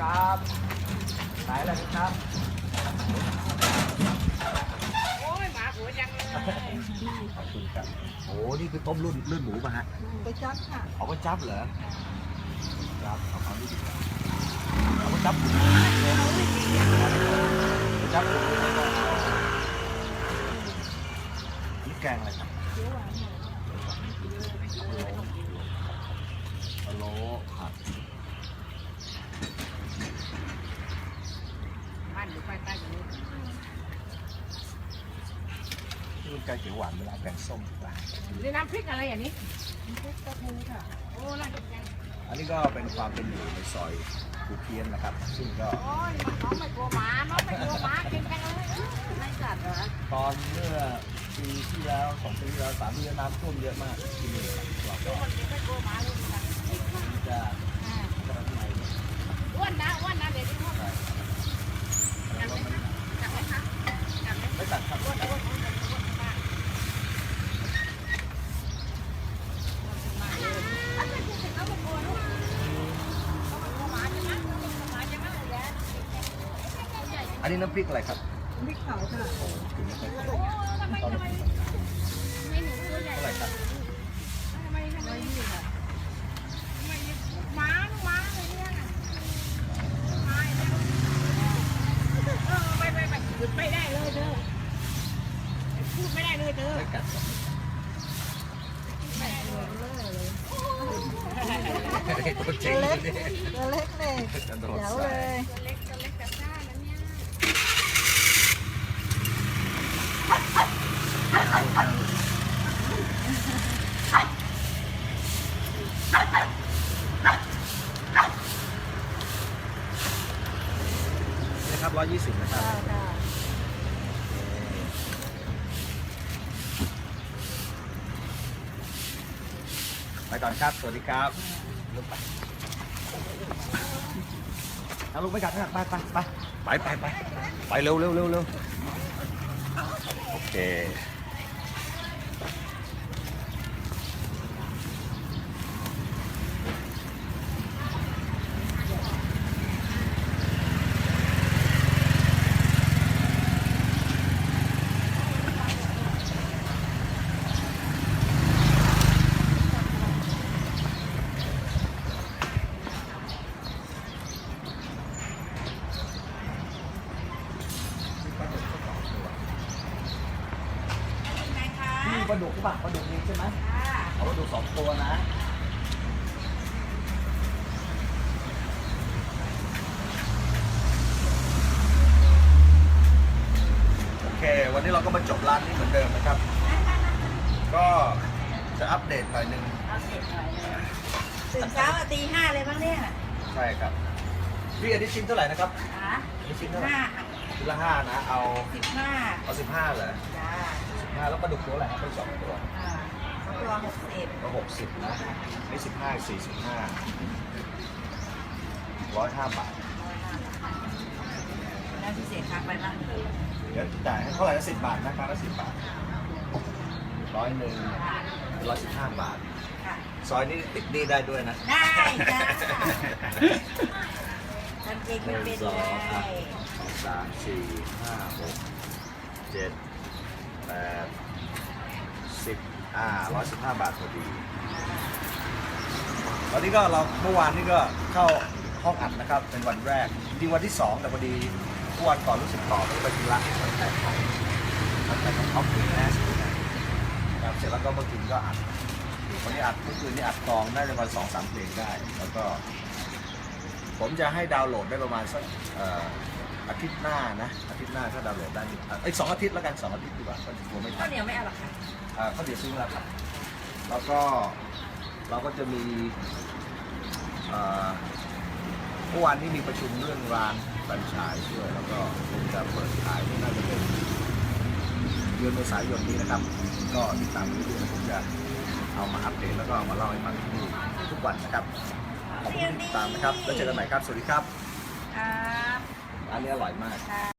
ครับขายอะไรครับโอ้ยหมาหัวจังเลยขอบคุณครับโอ้นี่คือต้มรุ่นรุ่นหมูป่ะฮะไปจับค่ะเอาไปจับเหรอจับเอาเอานี่ดีกว่าเอาไปจับไปจับนี่แกงอะไรครับเขียวหวานหน่อยพะโล้ผัด บ้านอยู่ภาคใต้อย่างนี้ นี่เป็น แกงเขียวหวานเวลาแกงส้มต่างนี่น้ำพริกอะไรอย่างนี้พริกกระพูค่ะโอ้น่าจะยังอันนี้ก็เป็นความเป็นอยู่ในซอยภูเพียนนะครับ ซึ่งก็โอ้ยน้องไม่กลัวหมาน้องไม่กลัวหมากินจังเลยไม่กัดเหรอตอนเมื่อปีที่แล้วสองปีที่แล้วสามปีที่แล้วน้ำท่วมเยอะมากที่นี่ครับเราดูก็มันไม่กลัวหมาเลยนะจะจะทำไงเนี่ย อ้วนนะอ้วนนะเดี๋ยวที่พ่อ ใช่แล้วก็ไม่ จับไหมคะจับไหม ไม่ตัดครับ อ้วนอ้วนอ้วนอ้วนมากมากเลยถ้าไม่พูดถึงเขาไม่กลัวลูกเขาไม่กลัวหมาใช่ไหมเขาไม่กลัวหมาใช่ไหมแย่ อั นนี้น้ำพริกอะไรครับพริกเผาค่ะโอ้ถึงไม่ค่อยโอ้ทำไมทำไมทำไมหนูตัวใหญ่เท่าไหร่ครับทำไมทำไมร้อยยี่สิบค่ะทำไมหมาลูกหมาเลยเนี่ยหมาเนี่ยเออไปไปไปหยุดไม่ได้เลยเธอพูดไม่ได้เลยเธอไม่กัดหรอกไม่ได้เลยเบลอเลยตัวจริตัวงเล็กนี่ตัวเล็กเลยกระโดดเดี๋ยวใส่เลยตัวเล็กตัวเล็กแต่ซ่านะเนี่ย นี่ครับร้อยยี่สิบนะครับค่ะค่ะไปก่อนครับ สวัสดีครับลุกไปเอาลุกไปกัดนะไปไปไปไปไปไปไปเร็วเร็วเร็วเร็วโอเค ไงคะ นี่ ปลาดุกหรือเปล่าปลาดุกนี่ใช่ไหมค่ะเอาปลาดุกสองตัวนะโอเค วันนี้เราก็มาจบร้านนี้เหมือนเดิมนะครับ ก็จะอัปเดตหน่อยหนึงเอาเสร็จหน่อยเลยตื่นเช้าอะตีห้าเลยบ้างเนี่ย ใช่ครับพี่อันนี้ชิ้นเท่าไหร่นะครับอะอันนี้สิชิ้นบเท่าไหร่ห้า ชิ้นละห้านะ เอาสิบห้าเอาสิบห้าเหรอจ้าสิบห้าแล้วปลาดุกตัวอะไรครับเป็นสองตัวอ่าเขารอหกสิบก็หกสิบนะนี่สิบห้าสี่สิบห้าร้อยห้าบาทแล้วพิเศษคักไปบ้างเดี๋ยวจ่ายให้เท่าไหร่ละสิบบาทนะครับละสิบบาทร้อยหนึ่งร้อยสิบห้าบาท ค่ะ ซอยนี้ติดหนี้ได้ด้วยนะ ได้จ้า ทำเองหไม่นึ่งเป็นสอเลงอะย สามสี่ห้าหกเจ็ดแปดสิบอ่าร้อยสิบห้าบาทพอดีวันนี้ก็เราเมื่อวานนี้ก็เข้าห้องอัดนะครับ เป็นวันแรกจริงวันที่สองแต่พอดีเมื่อวันก่อนรู้สึกต่อไปธุระไปขายของมันไปกับเขาถึงแอสนะครับเสร็จแล้วก็เมื่อคืนก็อัดวันนี้อัดเมื่อคืนนี้อัดกองได้ประมาณสองสามเพลงได้ แล้วก็ ผมจะให้ดาวน์โหลดได้ประมาณสักเอ่อ อาทิตย์หน้านะ อาทิตย์หน้าถ้าดาวน์โหลดได้นี่อะเอ้ยสองอาทิตย์แล้วกันสองอาทิตย์ดีกว่าก็กลัวไม่ทัข้าวนเหนียวไม่เอาหรอกค่ะอ่าเขาเดี๋ยวซื้อแล้วครับ แล้วก็เราก็จะมีเอ่อเมื่อวานนี้มีประชุมเรื่องร้านแฟรนไชส์ด้วย แล้วก็คงจะเปิดขายน่าจะเป็นเดือนเมษายนนี้นะครับ ก็ติดตามดูด้วยผมจะเอามาอัปเดตแล้วก็เอามาเล่าให้ฟังที่นี่ทุกวันนะครับขอบคุณที่ติดตามนะครับแล้วเจอกันใหม่ครับสวัสดีครับ ครับ อันนี้อร่อยมากค่